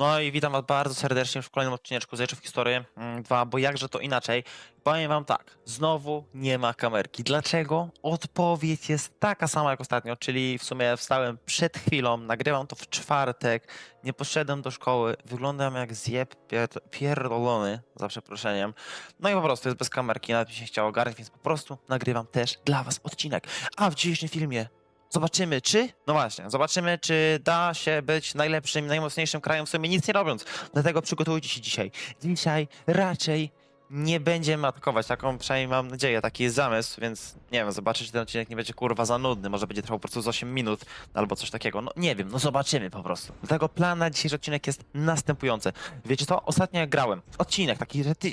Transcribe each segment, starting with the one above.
No i witam was bardzo serdecznie w kolejnym odcineczku z w Historii 2, bo jakże to inaczej. Powiem wam tak, znowu nie ma kamerki. Dlaczego? Odpowiedź jest taka sama jak ostatnio, czyli w sumie wstałem przed chwilą, nagrywam to w czwartek, nie poszedłem do szkoły, wyglądam jak zjeb pier- pierdolony, za przeproszeniem. No i po prostu jest bez kamerki, nawet mi się chciało ogarnąć, więc po prostu nagrywam też dla was odcinek. A w dzisiejszym filmie Zobaczymy, czy. No właśnie, zobaczymy, czy da się być najlepszym, najmocniejszym krajem w sumie nic nie robiąc. Dlatego przygotujcie się dzisiaj. Dzisiaj raczej nie będziemy atakować. Taką przynajmniej mam nadzieję, taki jest zamysł, więc nie wiem, zobaczę, czy ten odcinek nie będzie kurwa za nudny. Może będzie trwał po prostu z 8 minut albo coś takiego. No nie wiem, no zobaczymy po prostu. Dlatego plan na dzisiejszy odcinek jest następujący. Wiecie co? Ostatnio jak grałem, odcinek taki, że ty,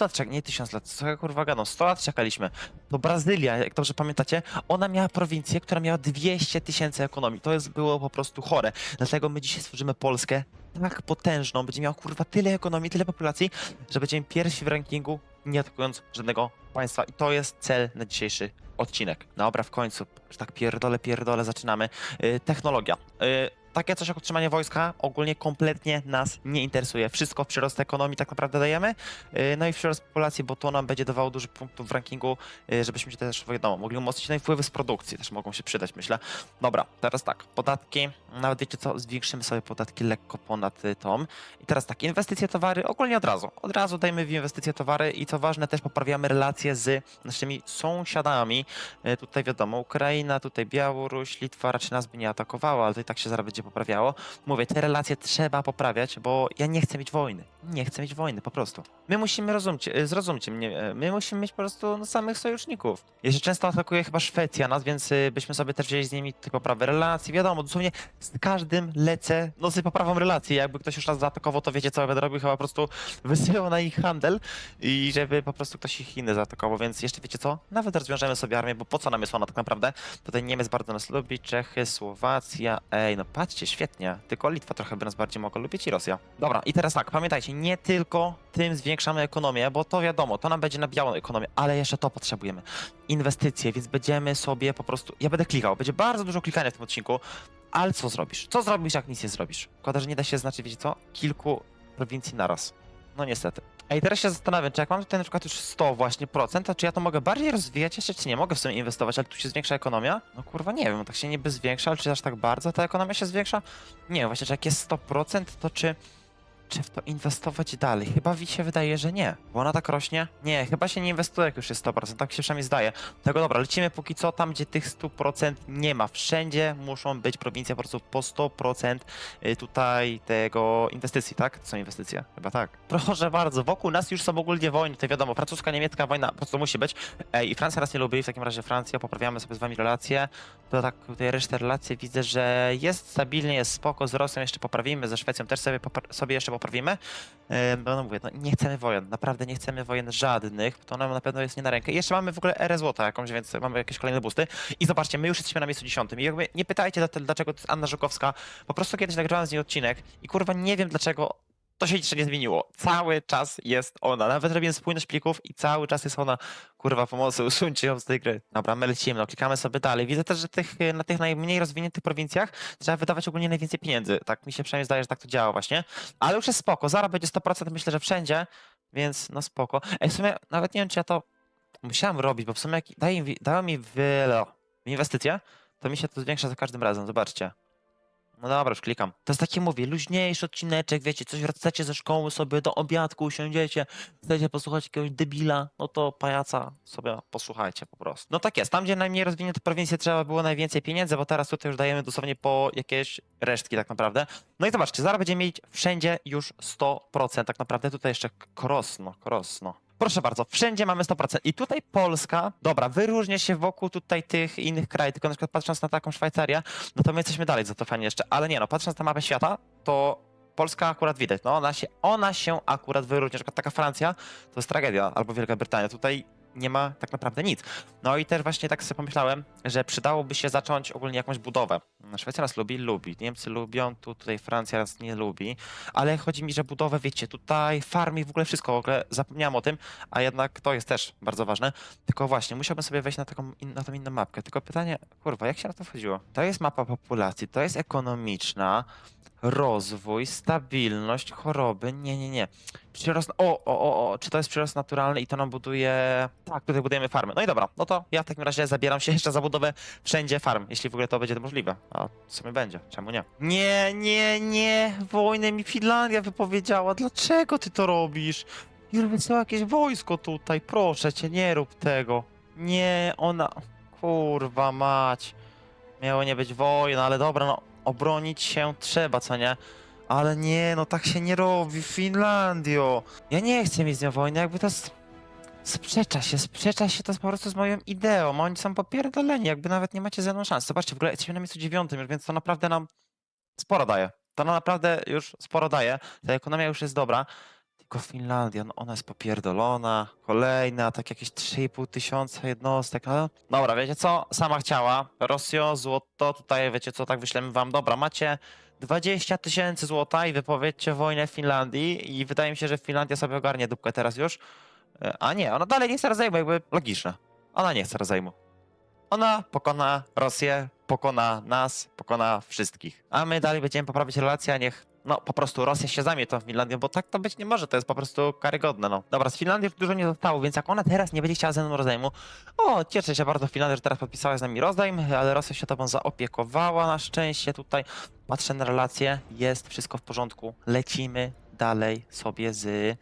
lat czek, nie tysiąc lat, co ja kurwa gadam, 100 lat czekaliśmy. To Brazylia, jak dobrze pamiętacie, ona miała prowincję, która miała 200 tysięcy ekonomii. To jest było po prostu chore. Dlatego my dzisiaj stworzymy Polskę tak potężną, będzie miała kurwa tyle ekonomii, tyle populacji, że będziemy pierwsi w rankingu, nie atakując żadnego państwa. I to jest cel na dzisiejszy odcinek. Dobra, w końcu, że tak pierdole, pierdole, zaczynamy. Yy, technologia. Yy, takie coś jak utrzymanie wojska ogólnie kompletnie nas nie interesuje. Wszystko w przyrost ekonomii tak naprawdę dajemy. Yy, no i w przyrost populacji, bo to nam będzie dawało dużo punktów w rankingu, yy, żebyśmy się też, wiadomo, mogli umocnić. No i wpływy z produkcji też mogą się przydać, myślę. Dobra, teraz tak, podatki, nawet wiecie co, zwiększymy sobie podatki lekko ponad y, tą. I teraz tak, inwestycje towary, ogólnie od razu. Od razu dajmy w inwestycje towary i co ważne, też poprawiamy relacje z naszymi sąsiadami. Y, Tutaj wiadomo, Ukraina, tutaj Białoruś, Litwa raczej nas by nie atakowała, ale to i tak się zaraz będzie poprawiało. Mówię, te relacje trzeba poprawiać, bo ja nie chcę mieć wojny. Nie chcę mieć wojny, po prostu. My musimy rozumieć, y, zrozumcie mnie, y, my musimy mieć po prostu no, samych sojuszników. Jeszcze często atakuje chyba Szwecja nas, więc y, byśmy sobie też wzięli z nimi te poprawy relacji. Wiadomo, dosłownie z każdym lecę, no z poprawą relacji. Jakby ktoś już raz zaatakował, to wiecie co będę robił, chyba po prostu wysyłał na ich handel i żeby po prostu ktoś ich inny zaatakował, więc jeszcze wiecie co? Nawet rozwiążemy sobie armię, bo po co nam jest ona tak naprawdę? Tutaj Niemiec bardzo nas lubi, Czechy, Słowacja, ej, no patrzcie, świetnie. Tylko Litwa trochę by nas bardziej mogła lubić i Rosja. Dobra, i teraz tak, pamiętajcie, nie tylko tym zwiększamy ekonomię, bo to wiadomo, to nam będzie nabijało ekonomię, ale jeszcze to potrzebujemy. Inwestycje, więc będziemy sobie po prostu, ja będę klikał, będzie bardzo dużo klikania w tym odcinku, ale co zrobisz? Co zrobisz, jak nic nie zrobisz? Szkoda, że nie da się znaczyć, wiecie co? Kilku prowincji naraz. No niestety. Ej, teraz się zastanawiam, czy jak mam tutaj na przykład już 100 właśnie procent, to czy ja to mogę bardziej rozwijać jeszcze, czy nie? Mogę w sumie inwestować, ale tu się zwiększa ekonomia? No kurwa, nie wiem, tak się niby zwiększa, ale czy aż tak bardzo ta ekonomia się zwiększa? Nie wiem, właśnie, czy jak jest 100%, to czy... Czy w to inwestować dalej? Chyba mi się wydaje, że nie. Bo ona tak rośnie? Nie, chyba się nie inwestuje, jak już jest 100%. Tak się przynajmniej zdaje. Tego dobra, lecimy póki co tam, gdzie tych 100% nie ma. Wszędzie muszą być prowincje po prostu po 100% y, tutaj tego inwestycji, tak? To są inwestycje? Chyba tak. Proszę bardzo, wokół nas już są ogólnie wojny, to wiadomo, francuska, niemiecka wojna po prostu musi być. I Francja nas nie lubi, w takim razie Francja, poprawiamy sobie z wami relacje. To tak, tutaj resztę relacji widzę, że jest stabilnie, jest spoko, z Rosją jeszcze poprawimy, ze Szwecją też sobie, sobie jeszcze poprawimy. Yy, no, mówię, no, nie chcemy wojen, naprawdę nie chcemy wojen żadnych, to nam na pewno jest nie na rękę. I jeszcze mamy w ogóle erę złota jakąś, więc mamy jakieś kolejne busty. I zobaczcie, my już jesteśmy na miejscu dziesiątym. I jakby nie pytajcie, dlaczego to jest Anna Żukowska, po prostu kiedyś nagrywałem z niej odcinek i kurwa nie wiem dlaczego to się jeszcze nie zmieniło. Cały czas jest ona. Nawet robiłem spójność plików i cały czas jest ona. Kurwa, pomocy, usuńcie ją z tej gry. Dobra, my lecimy, no, klikamy sobie dalej. Widzę też, że tych, na tych najmniej rozwiniętych prowincjach trzeba wydawać ogólnie najwięcej pieniędzy. Tak mi się przynajmniej zdaje, że tak to działa właśnie. Ale już jest spoko. Zaraz będzie 100%, myślę, że wszędzie, więc no spoko. Ej, w sumie nawet nie wiem, czy ja to musiałem robić, bo w sumie jak daje, mi- dają mi wiele inwestycje, to mi się to zwiększa za każdym razem. Zobaczcie. No dobra, już klikam. To jest taki, mówię, luźniejszy odcineczek, wiecie, coś wracacie ze szkoły sobie do obiadku, usiądziecie, chcecie posłuchać jakiegoś debila, no to pajaca sobie posłuchajcie po prostu. No tak jest, tam gdzie najmniej rozwinięte prowincje trzeba było najwięcej pieniędzy, bo teraz tutaj już dajemy dosłownie po jakieś resztki tak naprawdę. No i zobaczcie, zaraz będziemy mieć wszędzie już 100% tak naprawdę, tutaj jeszcze krosno, krosno. Proszę bardzo, wszędzie mamy 100%. I tutaj Polska, dobra, wyróżnia się wokół tutaj tych innych krajów, tylko na przykład patrząc na taką Szwajcarię, no to my jesteśmy dalej zacofani jeszcze. Ale nie no, patrząc na mapę świata, to Polska akurat widać, no ona się, ona się akurat wyróżnia. Na przykład taka Francja to jest tragedia, albo Wielka Brytania. Tutaj nie ma tak naprawdę nic. No i też właśnie tak sobie pomyślałem, że przydałoby się zacząć ogólnie jakąś budowę. Szwecja nas lubi, lubi. Niemcy lubią, tu, tutaj Francja nas nie lubi. Ale chodzi mi, że budowę, wiecie, tutaj farmy i w ogóle wszystko, w ogóle zapomniałem o tym, a jednak to jest też bardzo ważne. Tylko właśnie, musiałbym sobie wejść na taką in, na tą inną mapkę. Tylko pytanie, kurwa, jak się na to wchodziło? To jest mapa populacji, to jest ekonomiczna, rozwój, stabilność, choroby. Nie, nie, nie. Przyrost. O, o, o, o, czy to jest przyrost naturalny i to nam buduje. Tak, tutaj budujemy farmy. No i dobra, no to ja w takim razie zabieram się jeszcze za budowę wszędzie farm, jeśli w ogóle to będzie możliwe. A w sumie będzie, czemu nie? Nie, nie, nie. Wojnę mi Finlandia wypowiedziała. Dlaczego ty to robisz? Już wysyła jakieś wojsko tutaj, proszę cię, nie rób tego. Nie, ona. Kurwa mać. Miało nie być wojna, ale dobra, no obronić się trzeba, co nie? Ale nie, no tak się nie robi, Finlandio. Ja nie chcę mieć z nią wojny, jakby to s- sprzecza się, sprzecza się to po prostu z moją ideą. Oni są popierdoleni, jakby nawet nie macie ze mną szans. Zobaczcie, w ogóle jesteśmy na miejscu dziewiątym więc to naprawdę nam sporo daje. To nam naprawdę już sporo daje. Ta ekonomia już jest dobra. Tylko Finlandia, no ona jest popierdolona. Kolejna, tak jakieś 3,5 tysiąca jednostek. No. Dobra, wiecie co? Sama chciała. Rosjo, złoto, tutaj wiecie co, tak wyślemy wam. Dobra, macie 20 tysięcy złota i wypowiedzcie wojnę Finlandii i wydaje mi się, że Finlandia sobie ogarnie dupkę teraz już. E, A nie, ona dalej nie chce rozejmu, jakby logiczne. Ona nie chce rozejmu. Ona pokona Rosję, pokona nas, pokona wszystkich. A my dalej będziemy poprawiać relacje, a niech no po prostu Rosja się zajmie tą Finlandią, bo tak to być nie może, to jest po prostu karygodne, no. Dobra, z Finlandii już dużo nie zostało, więc jak ona teraz nie będzie chciała ze mną rozejmu, o, cieszę się bardzo Finlandia, że teraz podpisała z nami rozejm, ale Rosja się tobą zaopiekowała na szczęście tutaj. Patrzę na relacje, jest wszystko w porządku, lecimy dalej sobie z,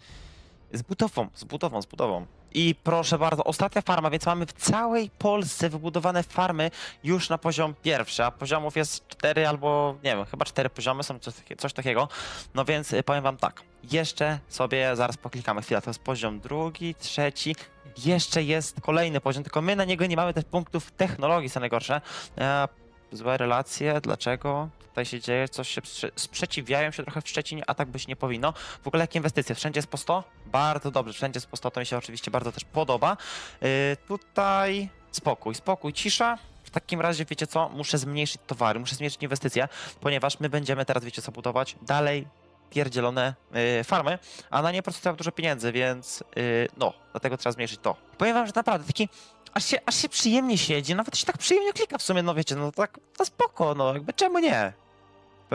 z budową, z budową, z budową. I proszę bardzo, ostatnia farma, więc mamy w całej Polsce wybudowane farmy już na poziom pierwszy, a poziomów jest cztery albo, nie wiem, chyba cztery poziomy są, coś, coś takiego. No więc y, powiem wam tak, jeszcze sobie zaraz poklikamy chwilę, to jest poziom drugi, trzeci, jeszcze jest kolejny poziom, tylko my na niego nie mamy też punktów technologii, co najgorsze. E, złe relacje, dlaczego? Tutaj się dzieje, coś się sprze- sprzeciwiają się trochę w Szczecinie, a tak być nie powinno. W ogóle jakie inwestycje? Wszędzie jest po 100? Bardzo dobrze, wszędzie jest po 100, to mi się oczywiście bardzo też podoba. Yy, tutaj spokój, spokój, cisza. W takim razie, wiecie co, muszę zmniejszyć towary, muszę zmniejszyć inwestycje, ponieważ my będziemy teraz, wiecie co, budować dalej pierdzielone yy, farmy, a na nie po prostu trzeba dużo pieniędzy, więc yy, no, dlatego trzeba zmniejszyć to. Powiem wam, że naprawdę taki aż się, aż się przyjemnie siedzi, nawet się tak przyjemnie klika w sumie, no wiecie, no tak, to spoko, no jakby czemu nie?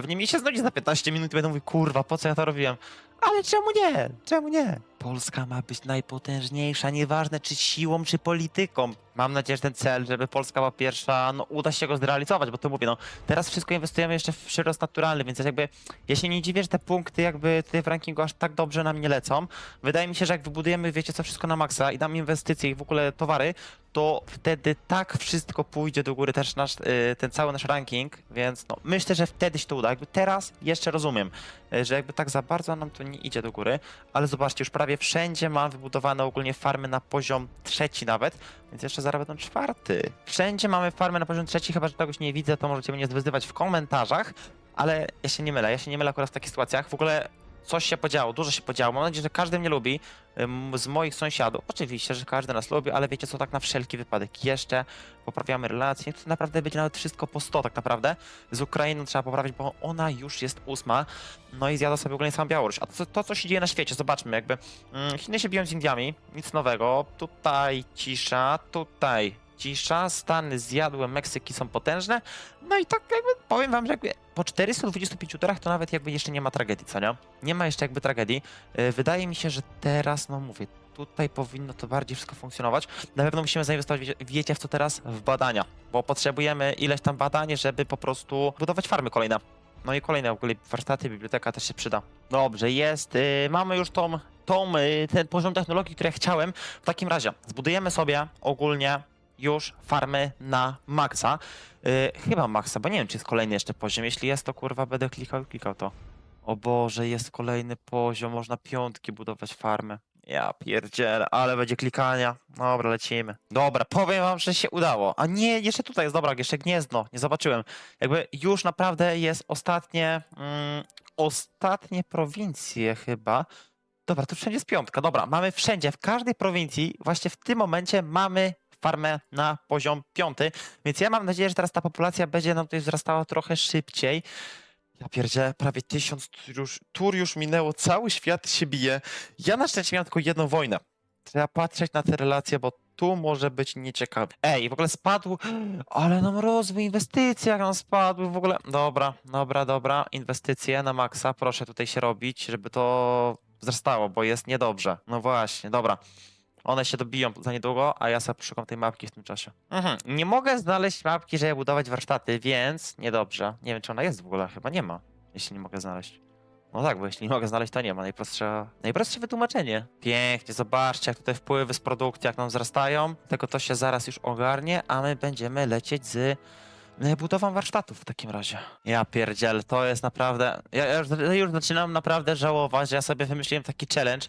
Pewnie mi się znudzi za 15 minut i będę mówił, kurwa, po co ja to robiłem? Ale czemu nie? Czemu nie? Polska ma być najpotężniejsza, nieważne czy siłą, czy polityką. Mam nadzieję, że ten cel, żeby Polska była pierwsza, no uda się go zrealizować, bo to mówię, no teraz wszystko inwestujemy jeszcze w przyrost naturalny, więc jakby ja się nie dziwię, że te punkty jakby tutaj w rankingu aż tak dobrze nam nie lecą. Wydaje mi się, że jak wybudujemy, wiecie co, wszystko na maksa i dam inwestycje i w ogóle towary, to wtedy tak wszystko pójdzie do góry też nasz, y, ten cały nasz ranking, więc no, myślę, że wtedy się to uda. Jakby teraz jeszcze rozumiem, y, że jakby tak za bardzo nam to nie idzie do góry, ale zobaczcie, już prawie wszędzie mam wybudowane ogólnie farmy na poziom trzeci nawet, więc jeszcze zaraz będą czwarty. Wszędzie mamy farmy na poziom trzeci, chyba że czegoś nie widzę, to możecie mnie wyzywać w komentarzach, ale ja się nie mylę, ja się nie mylę akurat w takich sytuacjach. W ogóle coś się podziało, dużo się podziało. Mam nadzieję, że każdy mnie lubi z moich sąsiadów. Oczywiście, że każdy nas lubi, ale wiecie co, tak na wszelki wypadek jeszcze poprawiamy relacje. To naprawdę będzie nawet wszystko po 100 tak naprawdę. Z Ukrainą trzeba poprawić, bo ona już jest ósma. No i zjada sobie ogólnie samą Białoruś. A to, to co się dzieje na świecie, zobaczmy jakby. Mm, Chiny się biją z Indiami, nic nowego. Tutaj cisza, tutaj cisza. Stany zjadły, Meksyki są potężne. No i tak jakby powiem wam, że jakby po 425 torach to nawet jakby jeszcze nie ma tragedii, co nie? Nie ma jeszcze jakby tragedii. Yy, Wydaje mi się, że teraz, no mówię, tutaj powinno to bardziej wszystko funkcjonować. Na pewno musimy zainwestować, wiecie- wiecie w co teraz? W badania, bo potrzebujemy ileś tam badań, żeby po prostu budować farmy kolejne. No i kolejne w ogóle warsztaty, biblioteka też się przyda. Dobrze, jest. Yy, mamy już tą, tą, yy, ten poziom technologii, który ja chciałem. W takim razie zbudujemy sobie ogólnie już farmy na maksa. Yy, chyba maksa, bo nie wiem, czy jest kolejny jeszcze poziom. Jeśli jest, to kurwa będę klikał klikał to. O Boże, jest kolejny poziom, można piątki budować farmy. Ja pierdzielę, ale będzie klikania. Dobra, lecimy. Dobra, powiem wam, że się udało. A nie, jeszcze tutaj jest, dobra, jeszcze Gniezno, nie zobaczyłem. Jakby już naprawdę jest ostatnie, mm, ostatnie prowincje chyba. Dobra, tu wszędzie jest piątka. Dobra, mamy wszędzie, w każdej prowincji, właśnie w tym momencie mamy farmę na poziom piąty, więc ja mam nadzieję, że teraz ta populacja będzie nam tutaj wzrastała trochę szybciej. Ja pierdzie, prawie tysiąc tur już, tur już minęło, cały świat się bije. Ja na szczęście miałem tylko jedną wojnę. Trzeba patrzeć na te relacje, bo tu może być nieciekawe. Ej, w ogóle spadł, ale nam rozwój, inwestycje jak nam spadły w ogóle. Dobra, dobra, dobra, inwestycje na maksa, proszę tutaj się robić, żeby to wzrastało, bo jest niedobrze. No właśnie, dobra. One się dobiją za niedługo, a ja sobie poszukam tej mapki w tym czasie. Mhm. Nie mogę znaleźć mapki, żeby budować warsztaty, więc niedobrze. Nie wiem, czy ona jest w ogóle, chyba nie ma, jeśli nie mogę znaleźć. No tak, bo jeśli nie mogę znaleźć, to nie ma. Najprostsze, najprostsze wytłumaczenie. Pięknie, zobaczcie, jak tutaj wpływy z produkcji, jak nam wzrastają. Tego to się zaraz już ogarnie, a my będziemy lecieć z e, budową warsztatów w takim razie. Ja pierdziel, to jest naprawdę... Ja, już, ja już zaczynam naprawdę żałować, że ja sobie wymyśliłem taki challenge,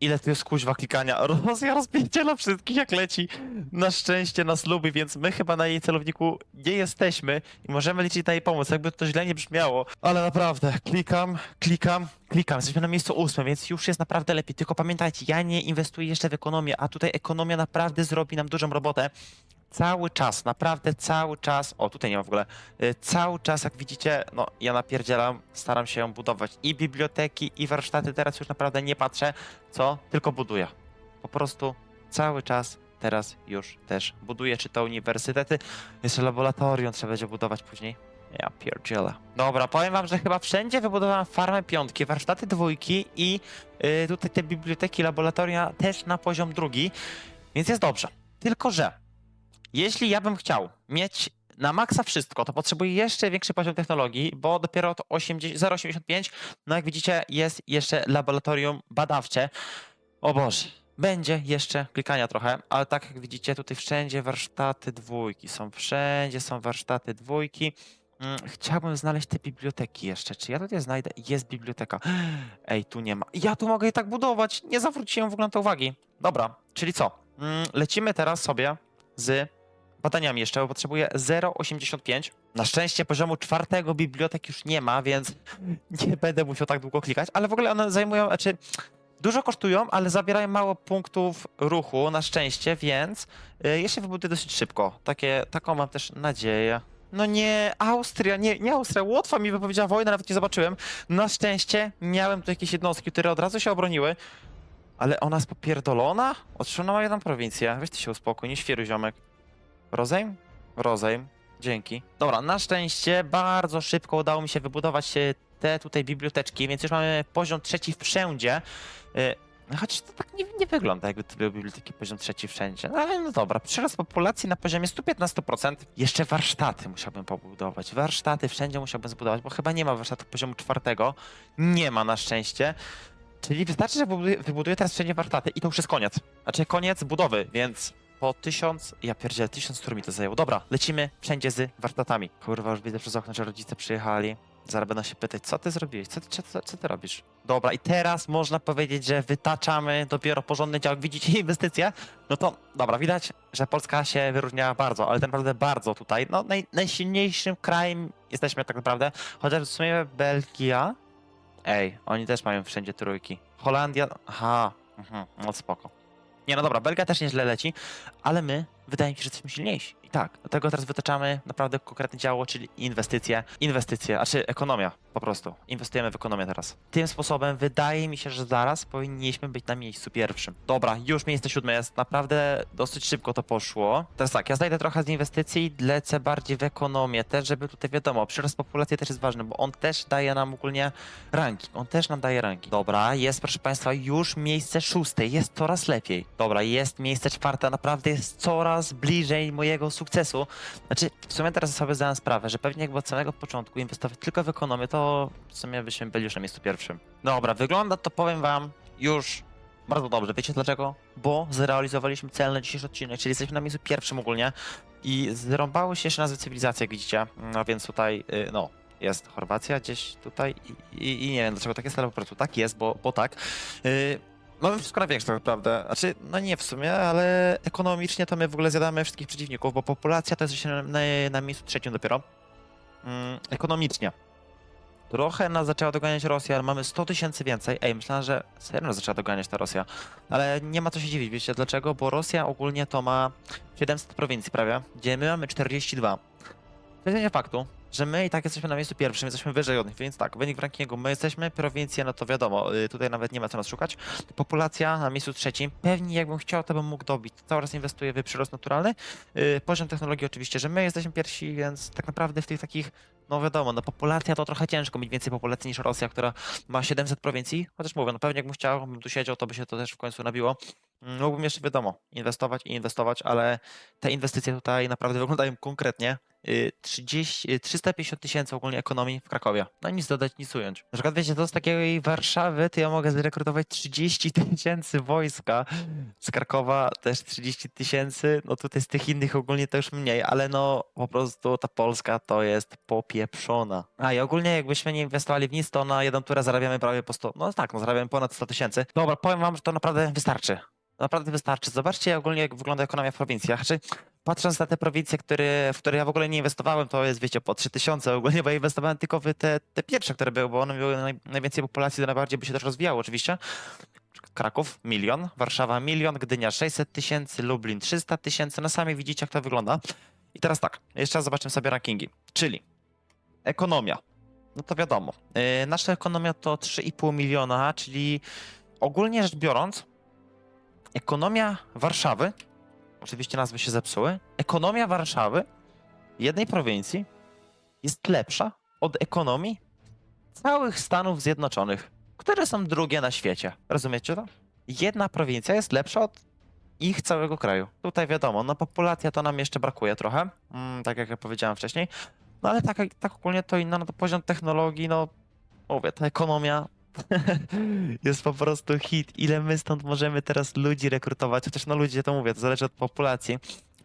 Ile tu jest kuźwa klikania? Roz, ja rozpierdziela wszystkich jak leci. Na szczęście nas lubi, więc my chyba na jej celowniku nie jesteśmy i możemy liczyć na jej pomoc, jakby to źle nie brzmiało. Ale naprawdę, klikam, klikam, klikam. Jesteśmy na miejscu ósmym, więc już jest naprawdę lepiej. Tylko pamiętajcie, ja nie inwestuję jeszcze w ekonomię, a tutaj ekonomia naprawdę zrobi nam dużą robotę. Cały czas, naprawdę cały czas, o tutaj nie ma w ogóle, y, cały czas jak widzicie, no ja napierdzielam, staram się ją budować i biblioteki i warsztaty, teraz już naprawdę nie patrzę, co, tylko buduję. Po prostu cały czas teraz już też buduję, czy to uniwersytety, jeszcze laboratorium trzeba będzie budować później. Ja pierdzielę. Dobra, powiem wam, że chyba wszędzie wybudowałem farmę piątki, warsztaty dwójki i y, tutaj te biblioteki, laboratoria też na poziom drugi, więc jest dobrze. Tylko, że jeśli ja bym chciał mieć na maksa wszystko, to potrzebuję jeszcze większy poziom technologii, bo dopiero to 80 0,85, no jak widzicie, jest jeszcze laboratorium badawcze. O Boże, będzie jeszcze klikania trochę, ale tak jak widzicie, tutaj wszędzie warsztaty dwójki są, wszędzie są warsztaty dwójki. Mm, Chciałbym znaleźć te biblioteki jeszcze. Czy ja tutaj znajdę? Jest biblioteka. Ej, tu nie ma. Ja tu mogę je tak budować. Nie zawróciłem w ogóle na to uwagi. Dobra, czyli co? Mm, Lecimy teraz sobie z badaniami jeszcze, bo potrzebuję 0,85. Na szczęście poziomu czwartego bibliotek już nie ma, więc nie będę musiał tak długo klikać, ale w ogóle one zajmują, znaczy dużo kosztują, ale zabierają mało punktów ruchu, na szczęście, więc y, ja się wybuduję dosyć szybko. Takie, taką mam też nadzieję. No nie, Austria, nie, nie Austria, Łotwa mi wypowiedziała wojnę, nawet nie zobaczyłem. Na szczęście miałem tu jakieś jednostki, które od razu się obroniły, ale ona jest popierdolona? Otrzymała ma jedną prowincję. Weź ty się uspokój, nie świeruj ziomek. Rozejm? Rozejm. Dzięki. Dobra, na szczęście bardzo szybko udało mi się wybudować e, te tutaj biblioteczki, więc już mamy poziom trzeci wszędzie. E, Choć to tak nie, nie wygląda, jakby to były biblioteki poziom trzeci wszędzie. No ale no dobra, przyrost populacji na poziomie 115%. Jeszcze warsztaty musiałbym pobudować. Warsztaty wszędzie musiałbym zbudować, bo chyba nie ma warsztatu poziomu czwartego. Nie ma na szczęście. Czyli wystarczy, że wybuduję teraz wszędzie warsztaty i to już jest koniec. Znaczy koniec budowy, więc po tysiąc, ja pierdzielę, tysiąc tur mi to zajęło. Dobra, lecimy wszędzie z warsztatami. Kurwa, już widzę przez okno, że rodzice przyjechali. Zaraz będą się pytać, co ty zrobiłeś? Co ty, co, co, ty robisz? Dobra, i teraz można powiedzieć, że wytaczamy dopiero porządny dział. Widzicie inwestycje? No to, dobra, widać, że Polska się wyróżnia bardzo, ale tak naprawdę bardzo tutaj. No, naj, najsilniejszym krajem jesteśmy tak naprawdę. Chociaż w sumie Belgia... Ej, oni też mają wszędzie trójki. Holandia... Aha, mhm, no spoko. Nie, no dobra, Belgia też nieźle leci, ale my, wydaje mi się, że jesteśmy silniejsi. I tak, dlatego teraz wytaczamy naprawdę konkretne działo, czyli inwestycje. Inwestycje, a czy ekonomia po prostu. Inwestujemy w ekonomię teraz. Tym sposobem wydaje mi się, że zaraz powinniśmy być na miejscu pierwszym. Dobra, już miejsce siódme jest. Naprawdę dosyć szybko to poszło. Teraz tak, ja znajdę trochę z inwestycji, lecę bardziej w ekonomię też, żeby tutaj wiadomo, przyrost populacji też jest ważny, bo on też daje nam ogólnie ranking. On też nam daje ranking. Dobra, jest proszę Państwa już miejsce szóste, jest coraz lepiej. Dobra, jest miejsce czwarte, naprawdę jest coraz bliżej mojego sukcesu. Znaczy, w sumie teraz sobie zdałem sprawę, że pewnie jakby od samego początku inwestować tylko w ekonomię, to w sumie byśmy byli już na miejscu pierwszym. Dobra, wygląda to, powiem Wam, już bardzo dobrze. Wiecie dlaczego? Bo zrealizowaliśmy cel na dzisiejszy odcinek, czyli jesteśmy na miejscu pierwszym ogólnie i zrąbały się jeszcze nazwy cywilizacji, jak widzicie. No więc tutaj, y, no, jest Chorwacja gdzieś tutaj i, i, i nie wiem dlaczego tak jest, ale po prostu tak jest, bo, bo tak. Y, Mamy wszystko na większe tak naprawdę. Znaczy, no nie w sumie, ale ekonomicznie to my w ogóle zjadamy wszystkich przeciwników, bo populacja to jest na, na, na miejscu trzecim dopiero. Mm, ekonomicznie. Trochę nas zaczęła doganiać Rosja, ale mamy 100 tysięcy więcej. Ej, myślałem, że serio nas zaczęła doganiać ta Rosja. Ale nie ma co się dziwić, wiecie dlaczego? Bo Rosja ogólnie to ma 700 prowincji prawie, gdzie my mamy 42. Jest faktu, że my i tak jesteśmy na miejscu pierwszym, jesteśmy wyżej od nich, więc tak, wynik w rankingu my jesteśmy, prowincje, no to wiadomo, y, tutaj nawet nie ma co nas szukać. Populacja na miejscu trzecim, pewnie jakbym chciał, to bym mógł dobić. Cały czas inwestuję w przyrost naturalny. Y, Poziom technologii oczywiście, że my jesteśmy pierwsi, więc tak naprawdę w tych takich, no wiadomo, no populacja to trochę ciężko mieć więcej populacji niż Rosja, która ma 700 prowincji, chociaż mówię, no pewnie jakbym chciał, bym tu siedział, to by się to też w końcu nabiło. Mm, Mógłbym jeszcze, wiadomo, inwestować i inwestować, ale te inwestycje tutaj naprawdę wyglądają konkretnie. Y, 30, y, 350 tysięcy ogólnie ekonomii w Krakowie. No nic dodać, nic ująć. Na przykład wiecie, to z takiej Warszawy to ja mogę zrekrutować 30 tysięcy wojska. Z Krakowa też 30 tysięcy. No tutaj z tych innych ogólnie to już mniej, ale no po prostu ta Polska to jest popieprzona. A i ogólnie jakbyśmy nie inwestowali w nic, to na jedną turę zarabiamy prawie po 100, no tak, no zarabiamy ponad 100 tysięcy. Dobra, powiem wam, że to naprawdę wystarczy. Naprawdę wystarczy. Zobaczcie ogólnie, jak wygląda ekonomia w prowincjach. Czy patrząc na te prowincje, które, w które ja w ogóle nie inwestowałem, to jest, wiecie, po 3000 ogólnie, bo ja inwestowałem tylko w te, te pierwsze, które były, bo one miały naj, najwięcej populacji, to najbardziej by się też rozwijało oczywiście. Kraków milion, Warszawa milion, Gdynia 600 tysięcy, Lublin 300 tysięcy. No sami widzicie, jak to wygląda. I teraz tak, jeszcze raz zobaczymy sobie rankingi. Czyli ekonomia. No to wiadomo. Yy, nasza ekonomia to 3,5 miliona, czyli ogólnie rzecz biorąc, ekonomia Warszawy, oczywiście nazwy się zepsuły, ekonomia Warszawy, jednej prowincji, jest lepsza od ekonomii całych Stanów Zjednoczonych, które są drugie na świecie. Rozumiecie to? Jedna prowincja jest lepsza od ich całego kraju. Tutaj wiadomo, no populacja to nam jeszcze brakuje trochę, mm, tak jak ja powiedziałem wcześniej, no ale tak, tak ogólnie to inna, no to poziom technologii, no mówię, ta ekonomia jest po prostu hit. Ile my stąd możemy teraz ludzi rekrutować? Chociaż no ludzie to mówię, to zależy od populacji.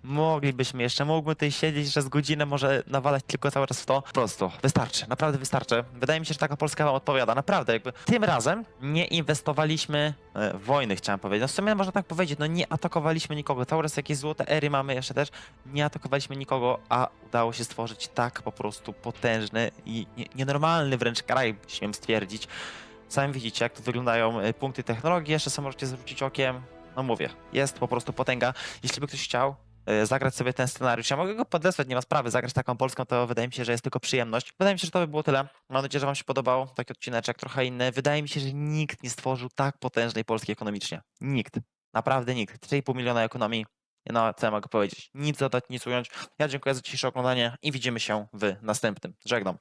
Moglibyśmy jeszcze, mógłbym tutaj siedzieć przez godzinę, może nawalać tylko cały czas w to. Po prostu, wystarczy, naprawdę wystarczy. Wydaje mi się, że taka Polska wam odpowiada, naprawdę. Jakby tym razem nie inwestowaliśmy e, wojny, chciałem powiedzieć. No w sumie można tak powiedzieć, no nie atakowaliśmy nikogo. Cały czas jakieś złote ery mamy jeszcze też. Nie atakowaliśmy nikogo, a udało się stworzyć tak po prostu potężny i nie, nienormalny wręcz kraj, śmiem stwierdzić. Sami widzicie, jak to wyglądają e, punkty technologii. Jeszcze sobie możecie zwrócić okiem. No mówię, jest po prostu potęga. Jeśli by ktoś chciał e, zagrać sobie ten scenariusz, ja mogę go podesłać, nie ma sprawy. Zagrać taką polską, to wydaje mi się, że jest tylko przyjemność. Wydaje mi się, że to by było tyle. Mam nadzieję, że Wam się podobał taki odcineczek, trochę inny. Wydaje mi się, że nikt nie stworzył tak potężnej Polski ekonomicznie. Nikt. Naprawdę nikt. 3,5 miliona ekonomii. No, co ja mogę powiedzieć? Nic dodać, nic ująć. Ja dziękuję za dzisiejsze oglądanie i widzimy się w następnym. Żegnam.